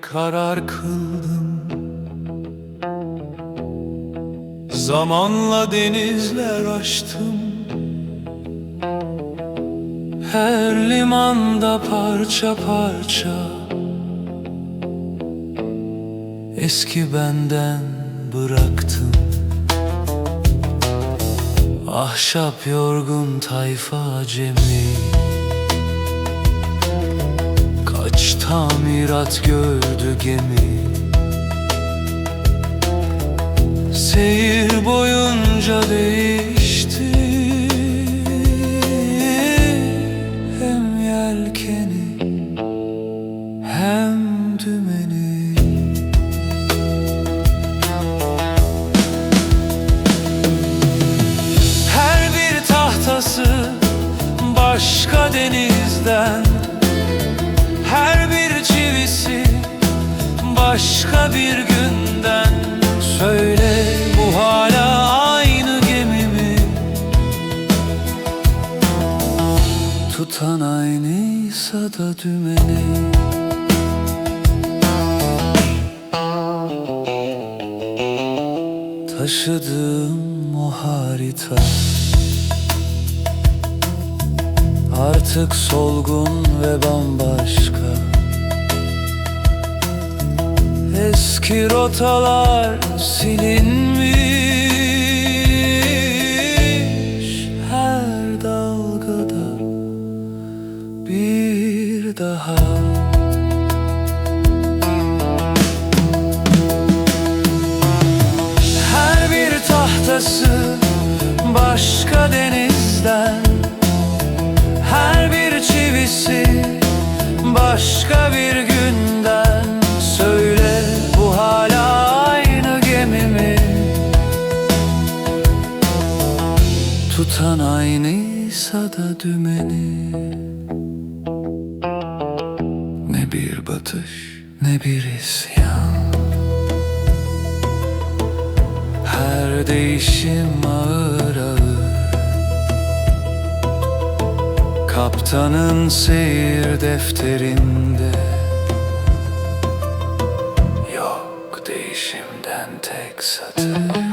karar kıldım. Zamanla denizler aştım. Her limanda parça parça. Eski benden bıraktım. Ahşap yorgun tayfa acemi Kaç tamirat gördü gemi? Seyir boyunca değişti başka bir günden Söyle bu hala aynı gemi mi? Tutan aynıysa da dümeni. Taşıdığım o harita. Artık solgun ve bambaşka Eski rotalar silinmiş. Her dalgada bir daha. Her bir tahtası başka denizden. Her bir çivisi başka bir günden da dümeni. Ne bir batış ne bir isyan. Her değişim ağır ağır. Kaptanın seyir defterinde. Yok değişimden tek satır